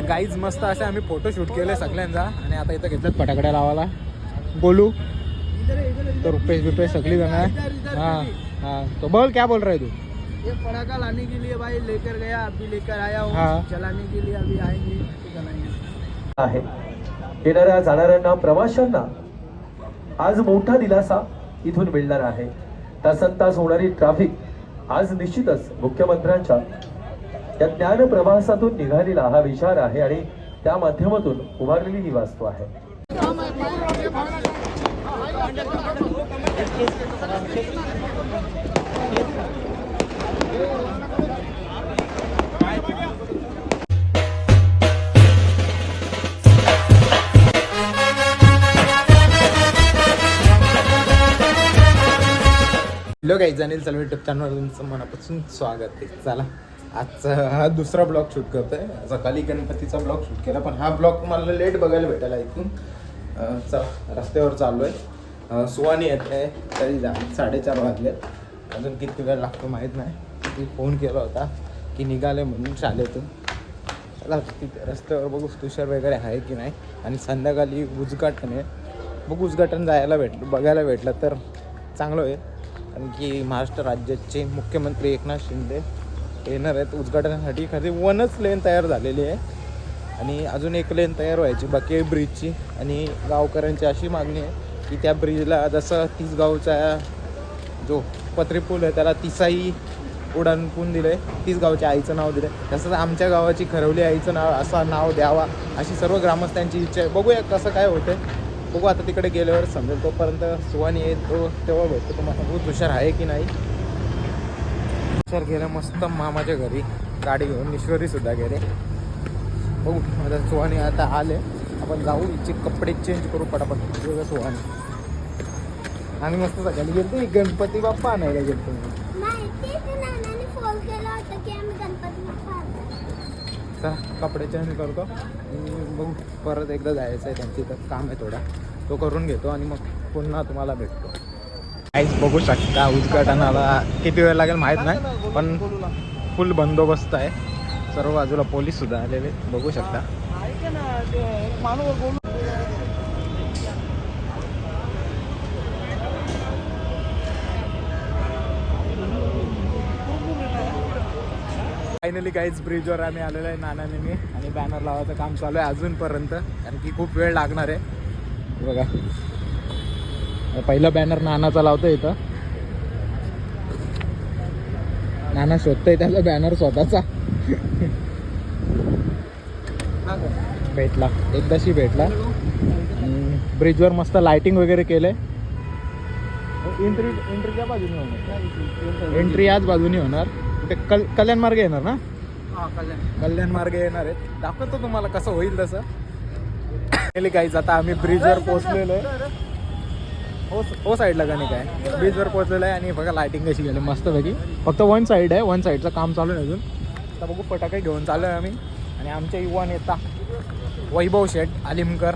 तर गाईज मस्त असे आम्ही फोटो शूट केले सगळ्यांचा. आणि आता इथं घेतलं फटाकड्या लावायला. बोलू? तो रुपेश बिपेश सगळी जण आहे. हाँ हाँ. तो बोल क्या बोल रहे तू? ये पटाखा लाने के लिए भाई लेकर गया अभी लेकर आया हूँ। हाँ। चलाने के लिए अभी आएंगे आहे. येणाऱ्या जाणाऱ्यांना प्रवाशांना आज मोठा दिलासा इथून मिळणार आहे. तासन तास होणारी ट्रॅफिक आज निश्चितच मुख्यमंत्र्यांच्या या ज्ञान प्रवासातून निघालेला हा विचार आहे आणि त्या माध्यमातून उभारलेली ही वास्तू आहे. लोक काही जाणील चल चॅनलवर तुमचं मनापासून स्वागत आहे. चला. आजचा हा दुसरा ब्लॉग शूट करतोय. सकाळी गणपतीचा ब्लॉग शूट केला पण हा ब्लॉग मला लेट बघायला भेटायला इथून. चला रस्त्यावर चाललो आहे सुवानी येत आहे. तरी जा साडेचार वाजले अजून किती वेळ लागतो माहीत नाही. ती फोन केला होता की निघाले म्हणून शाळेतून. चला तिथे रस्त्यावर बघू तुषार वगैरे आहे की नाही. आणि संध्याकाळी उद्घाटन आहे. बघू उद्घाटन जायला भेट बघायला भेटलं तर चांगलं होईल. कारण की महाराष्ट्र राज्याचे मुख्यमंत्री एकनाथ शिंदे येणार आहेत. उद्घाटनासाठी खाली वनच लेन तयार झालेली आहे. आणि अजून एक लेन तयार व्हायची बाकी आहे ब्रिजची आणि गावकऱ्यांची अशी मागणी आहे की त्या ब्रिजला जसं तिसगावचा जो पत्रे पूल आहे त्याला तिसाई उडाणपून पूल दिलं आहे तिसगावच्या आईचं नाव दिलं आहे तसंच आमच्या गावाची खरवली आईचं नाव असं नाव द्यावा अशी सर्व ग्रामस्थांची इच्छा आहे. बघूया कसं काय होतं बघू आता तिकडे गेल्यावर समजेल तोपर्यंत सुवानी येतो तेव्हा भेटतो तुम्हाला. बघू तुषार आहे की नाही. तुषार गेला मस्त मामाच्या घरी. गाडी घेऊन ईश्वरी सुद्धा गेले बघू आता सुवानी आता आले. आपण जाऊ हिचे कपडे चेंज करू पटापट. सुवानी आणि मस्त सकाळी गेलतो गणपती बाप्पा आणायला आणणार. चला कपडे चेंज करतो. आणि बघू परत एकदा जायचं आहे त्यांची तर काम आहे थोडा. तो करून घेतो आणि मग पुन्हा तुम्हाला भेटतो. काहीच बघू शकता उद्घाटनाला किती वेळ लागेल माहीत नाही. पण फुल बंदोबस्त आहे. सर्व बाजूला पोलीस सुद्धा आलेले बघू शकता. फायनली काहीच ब्रिजवर आम्ही आलेलो आहे नानाने मी आणि बॅनर लावायचं काम चालू आहे अजूनपर्यंत कारण की खूप वेळ लागणार आहे. बघा. पहिला बॅनर नानाचा लावतो इथं. नाना शोधतोय त्याचा बॅनर स्वतःचा. भेटला. एकदाशी भेटला. ब्रिजवर मस्त लाइटिंग वगैरे केलंय. एंट्री एंट्री त्या बाजूने होणार. एंट्री याच बाजूने होणार. ते कल कल्याण मार्ग येणार ना? हा कल्याण. कल्याण मार्ग येणार आहेत. दाखवतो तुम्हाला कसं होईल तसं. काहीच आता आम्ही ब्रिजवर पोहोचलेलो आहे. हो हो साईडला का नाही काय? ब्रिजवर पोहोचलेलो आहे आणि बघा लायटिंग कशी गेली मस्तपैकी. फक्त वन साईड आहे वन साईडचं काम चालू आहे अजून. आता बघू फटाके घेऊन चाललो आहे आम्ही. आणि आमच्या युवा नेता वैभव शेठ आलिमकर.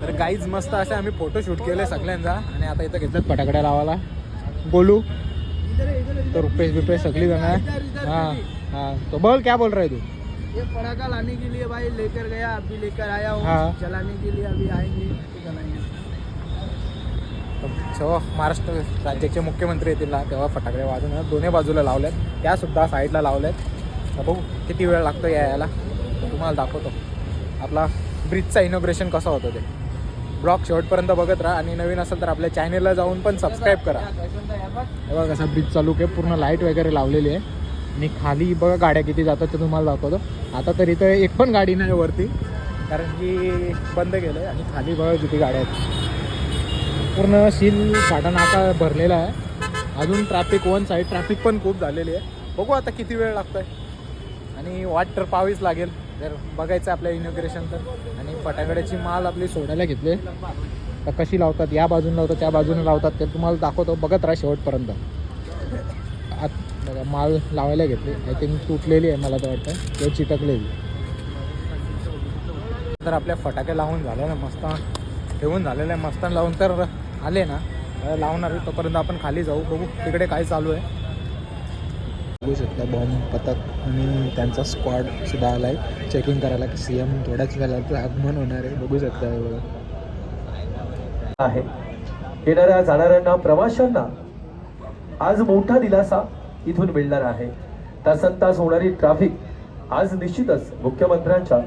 तर गाईज मस्त असे आम्ही फोटो शूट केले सगळ्यांचा. आणि आता इथं घेतलं फटाकड्या लावायला. बोलू. तर रुपेश बिपेश सगळी जण आहे. हां हां. तो बोल क्या बोल रहा है तू? ये पटाखा लाने के लिए भाई लेकर गया अभी लेकर आया हूँ। हाँ। चलाने के लिए अभी आएंगे तो जलाएंगे जेव्हा महाराष्ट्र राज्याचे मुख्यमंत्री येतील ना तेव्हा फटाकडे वाजून दोन्ही बाजूला लावल्यात त्या सुद्धा साईडला लावल्यात बघू किती वेळ लागतो यायला? तुम्हाला दाखवतो. आपला ब्रिजचा इनॉग्रेशन कसं होतं ते. ब्लॉग शेवटपर्यंत बघत राहा आणि नवीन असेल तर आपल्या चॅनेलला जाऊन पण सबस्क्राईब करा. हे बघा कसा ब्रिज चालू आहे. पूर्ण लाइट वगैरे लावलेली आहे. आणि खाली बघा गाड्या किती जातात ते तुम्हाला दाखवतो. आता तरी तर एक पण गाडी नाही वरती कारण की बंद केलं आहे आणि खाली बघा किती गाड्या आहेत. पूर्ण शील फाटा नाका भरलेला आहे. अजून ट्रॅफिक वन साईड ट्रॅफिक पण खूप झालेली आहे. बघू आता किती वेळ लागतो आहे आणि वाट तर पाहावीच लागेल. जर बघायचं आपल्या इनॉग्रेशन तर. आणि फटाकड्याची माल आपली सोडायला घेतली. तर कशी लावतात या बाजूने लावतात त्या बाजूने लावतात ते तुम्हाला दाखवतो. बघत राहा शेवटपर्यंत. माळ माल लावायला घेतली. आय थिंक तुटलेली आहे मला तर वाटतं. किंवा चिटकलेली. तर आपल्या फटाके लावून झाले ना मस्त. ठेवून झालेलं आहे. मस्तान लावून तर आले ना. लावणार तोपर्यंत आपण खाली जाऊ बघू तिकडे काय चालू आहे. बघू शकता बॉम्ब पथक आणि त्यांचा स्क्वॉड सुद्धा आला आहे चेकिंग करायला की सी एम थोड्याच वेळात आगमन होणार आहे. बघू शकता बघा. आहे. येणाऱ्या जाणाऱ्यांना प्रवाशांना आज मोठा दिलासा. इथून मिळणार आहे. तासन तास होणारी ट्रॅफिक आज निश्चितच मुख्यमंत्र्यांच्या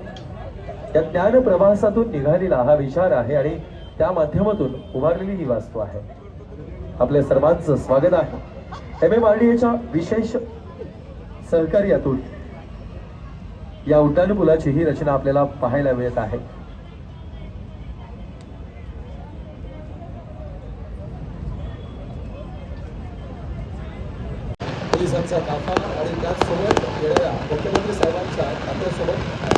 या ज्ञान प्रवासातून निघालेला हा विचार आहे आणि त्या माध्यमातून उभारलेली ही वास्तू आहे. आपल्या सर्वांचं स्वागत आहे. एम एम आर डी एच्या विशेष सहकार्यातून या उड्डाणपुलाची ही रचना आपल्याला पाहायला मिळत आहे. पोलिसांचा ताफा आणि त्याचसोबत येणाऱ्या मुख्यमंत्री साहेबांचा ताफ्यासोबत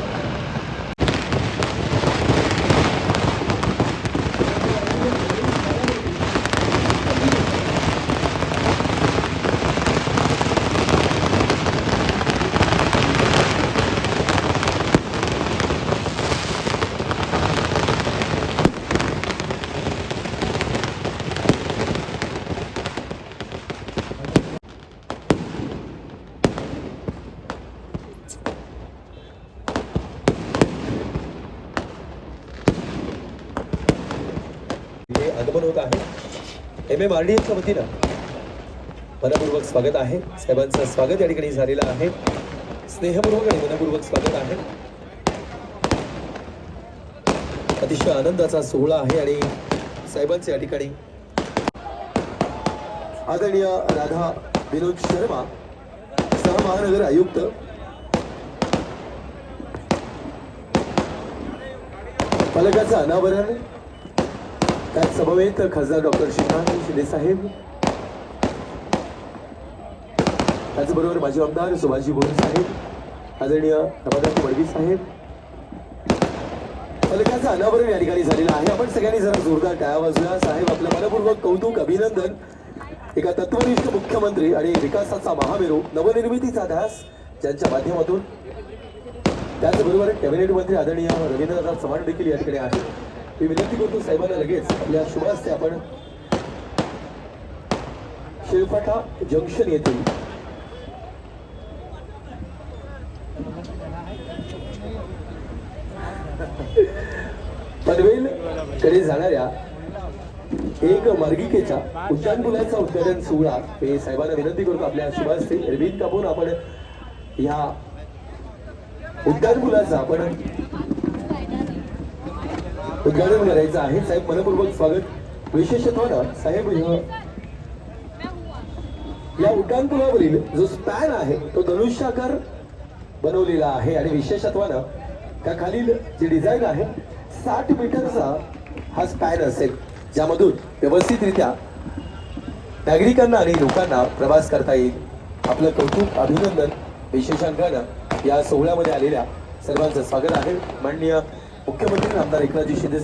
हे आगमन होत आहे एम एम आर डी एफच्या वतीनं मनपूर्वक स्वागत आहे. साहेबांचं स्वागत या ठिकाणी झालेलं आहे. स्नेहपूर्वक आणि मनपूर्वक स्वागत आहे. अतिशय आनंदाचा सोहळा आहे आणि साहेबांचं या ठिकाणी आदरणीय राधा विनोद शर्मा सहमहानगर आयुक्त. फलकाचं अनावरण त्यात समवेत खासदार डॉक्टर श्रीकांत शिंदेसाहेब त्याचबरोबर माजी आमदार सुभाषजी बोरे साहेब आदरणीय रमाकांत वडवी साहेब. फलकाचं अनावरण या ठिकाणी झालेलं आहे. आपण सगळ्यांनी जरा जोरदार टाळ्या वाजूया साहेब आपलं मनपूर्वक कौतुक अभिनंदन. एका तत्वनिष्ठ मुख्यमंत्री आणि विकासाचा महामेरू नवनिर्मितीचा ध्यास ज्यांच्या माध्यमातून. त्याचबरोबर कॅबिनेट मंत्री आदरणीय रवींद्रनाथ चव्हाण देखील या ठिकाणी आहेत. मी विनंती करतो साहेबांना लगेच. आपल्या शुभास्ते आपण शिळफाटा जंक्शन येथील पनवेल कडे जाणाऱ्या एक मार्गिकेच्या उड्डाणपुलाचा उद्घाटन सोहळा. हे साहेबांना विनंती करतो आपल्या शुभास्ते. हस्ते कापून आपण उड्डाण पुलाचा आपण उद्घाटन करायचं आहे. साहेब मनपूर्वक स्वागत. विशेषत्वानं साहेब या उड्डाणपुलावरील जो स्पॅन आहे तो धनुष्याकार बनवलेला आहे. आणि विशेषत्वानं त्या खालील जे डिझाईन आहे साठ मीटरचा हा स्पॅन असेल ज्यामधून व्यवस्थितरित्या नागरिकांना आणि लोकांना प्रवास करता येईल. आपलं कौतुक अभिनंदन विशेषांकानं या सोहळ्यामध्ये आलेल्या सर्वांचं स्वागत आहे. माननीय मुख्यमंत्री आमदार एकनाथजी शिंदे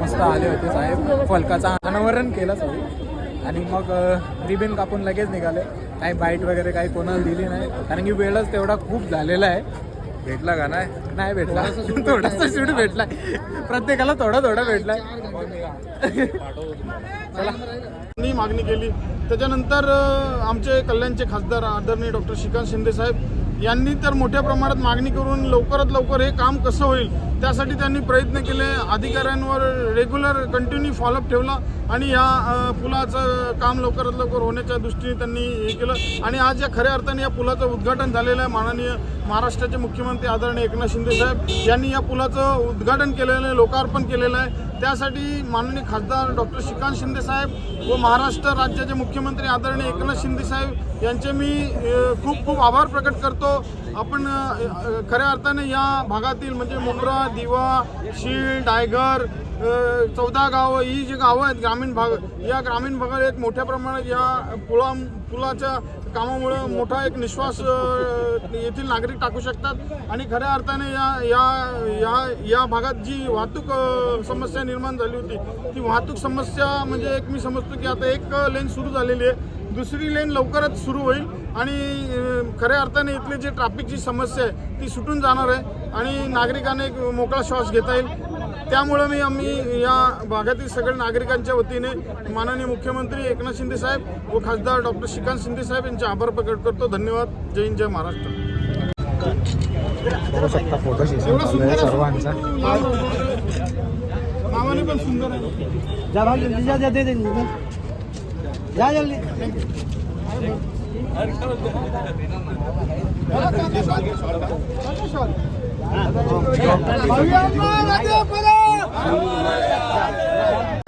मस्त आले होते साहेब. फलकाचं अनावरण केलं साहेब आणि मग रिबीन कापून लगेच निघाले. काही बाईट वगैरे काही कोणाला दिली नाही. कारण की वेळच तेवढा खूप झालेला आहे. भेटला का नाही? नाही भेटला. थोडासा शूट भेटलाय. प्रत्येकाला थोडा थोडा भेटलाय. मी मागणी केली. त्याच्यानंतर आमचे कल्याणचे खासदार आदरणीय डॉक्टर श्रीकांत शिंदे साहेब यांनी तर मोठ्या प्रमाणात मागणी करून लवकरात लवकर हे काम कसं होईल त्यासाठी त्यांनी प्रयत्न केले. अधिकाऱ्यांवर रेग्युलर कंटिन्यू फॉलोअप ठेवला आणि या पुलाचं काम लवकरात लवकर होण्याच्या दृष्टीने त्यांनी हे केलं. आणि आज या खऱ्या अर्थाने या पुलाचं उद्घाटन झालेलं आहे माननीय महाराष्ट्राचे मुख्यमंत्री आदरणीय एकनाथ शिंदे साहेब यांनी या पुलाचं उद्घाटन केलेलं आहे लोकार्पण केलेलं आहे. त्यासाठी माननीय खासदार डॉक्टर श्रीकांत शिंदे साहेब व महाराष्ट्र राज्याचे मुख्यमंत्री आदरणीय एकनाथ शिंदे साहेब यांचे मी खूप खूप आभार प्रकट करतो. आपण खऱ्या अर्थाने या भागातील म्हणजे मुंब्रा दिवा शीळ डायगर चौदा गावं ही जी गावं आहेत ग्रामीण भाग या ग्रामीण भागात एक मोठ्या प्रमाणात या पुला पुलाच्या कामामुळं मोठा एक निश्वास येथील नागरिक टाकू शकतात. आणि खऱ्या अर्थाने या या या या भागात जी वाहतूक समस्या निर्माण झाली होती ती वाहतूक समस्या म्हणजे एक मी समजतो की आता एक लेन सुरू झालेली आहे. दुसरी लेन लवकरच सुरू होईल आणि खऱ्या अर्थाने इथली जी ट्रॅफिकची समस्या आहे ती सुटून जाणार आहे. आणि नागरिकांना एक मोकळा श्वास घेता येईल. त्यामुळं मी आम्ही या भागातील सगळ्या नागरिकांच्या वतीने माननीय मुख्यमंत्री एकनाथ शिंदे साहेब व खासदार डॉक्टर श्रीकांत शिंदे साहेब यांचे आभार प्रकट करतो. धन्यवाद. जय हिंद जय महाराष्ट्र. शकता फोटो सेशन चालू आहे. सर्वांचा. नावाने पण सुंदर आहे. जा भाग जल्दी जा जा दे दे जा जल्दी.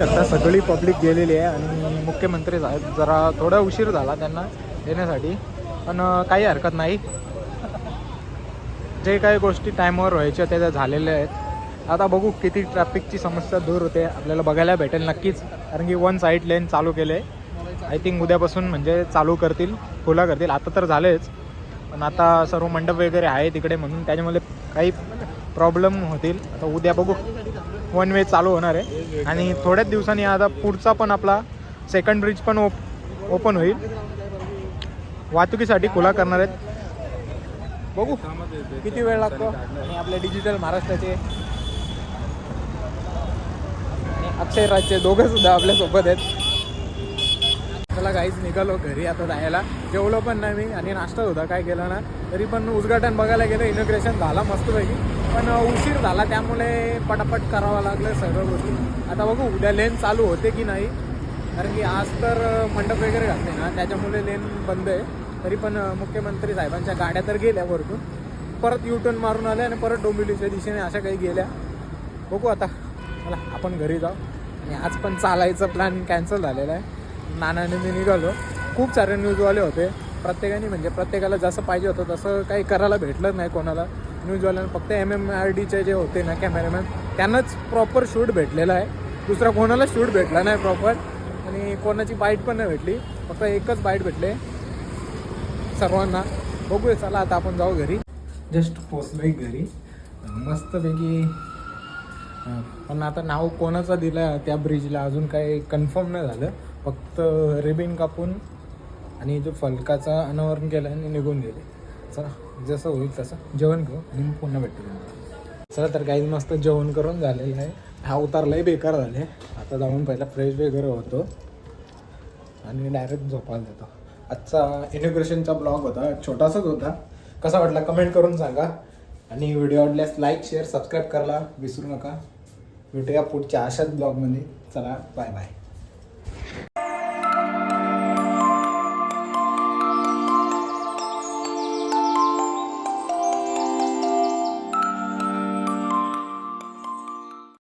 आता सगळी पब्लिक गेलेली आहे आणि मुख्यमंत्री साहेब जरा थोडा उशीर झाला त्यांना येण्यासाठी. पण काही हरकत नाही. जे काही गोष्टी टाईमवर व्हायच्या त्या त्या झालेल्या आहेत. आता बघू किती ट्रॅफिकची समस्या दूर होते. आपल्याला बघायला भेटेल नक्कीच. कारण की वन साईड लेन चालू केले. आय थिंक उद्यापासून म्हणजे चालू करतील खुला करतील. आता तर झालेच. पण आता सर्व मंडप वगैरे आहे तिकडे म्हणून. त्याच्यामुळे काही प्रॉब्लेम होतील. आता उद्या बघू. वन वे चालू होणार आहे. आणि थोड्याच दिवसांनी आता पुढचा पण आपला सेकंड ब्रिज पण ओप ओपन होईल. वाहतुकीसाठी खुला करणार आहेत. बघू. किती वेळ लागतो? आणि आपल्या डिजिटल महाराष्ट्राचे आणि अक्षय राजचे दोघं सुद्धा आपल्यासोबत आहेत. चला काहीच निघालो घरी आता जायला. जेवलो पण नाही मी आणि नाश्ता होता काय केलं ना तरी पण उद्घाटन बघायला गेलं इनोग्रेशन झाला मस्तपैकी. पण उशीर झाला त्यामुळे पटापट करावं लागलं सर्व गोष्टी. आता बघू उद्या लेन चालू होते की नाही? कारण की आज तर मंडप वगैरे घातले ना त्याच्यामुळे लेन बंद आहे. तरी पण मुख्यमंत्री साहेबांच्या गाड्या तर गेल्या वरतून. परत युटर्न मारून आल्या आणि परत डोंबिवलीच्या दिशेने अशा काही गेल्या. बघू आता. चला आपण घरी जाऊ. आणि आज पण चालायचं प्लॅन कॅन्सल झालेला आहे. नानाने मी निघालो. खूप सारे न्यूजवाले होते. प्रत्येकाने म्हणजे प्रत्येकाला जसं पाहिजे होतं तसं काही करायला भेटलं नाही कोणाला. न्यूजवाल्यांना फक्त एम एम आर डीचे जे होते ना कॅमेरामॅन त्यांनाच प्रॉपर शूट भेटलेला आहे. दुसरा कोणाला शूट भेटला नाही प्रॉपर आणि कोणाची बाईट पण नाही भेटली. फक्त एकच बाईट भेटले. सर्वांना. बघूया चला आता आपण जाऊ घरी. जस्ट पोचलोय घरी. मस्तपैकी पण आता नाव कोणाचं दिलं त्या ब्रिजला अजून काही कन्फर्म नाही झालं. फक्त रिबिन कापून आणि जो फलकाचा अनावरण केलं आणि निघून गेले. चला जसं होईल तसं जेवण करू आणि पुन्हा भेटू चला तर काही मस्त जेवण करून झालेलं आहे. हा उतारलाही बेकार झाले आता जाऊन पहिला फ्रेश वगैरे होतो. आणि डायरेक्ट झोपायला जातो आजचा इनोग्रेशनचा ब्लॉग होता छोटासाच होता. कसा वाटला कमेंट करून सांगा. आणि व्हिडिओ आवडल्यास लाईक शेअर सबस्क्राईब करायला विसरू नका. भेटूया पुढच्या अशाच ब्लॉगमध्ये चला बाय बाय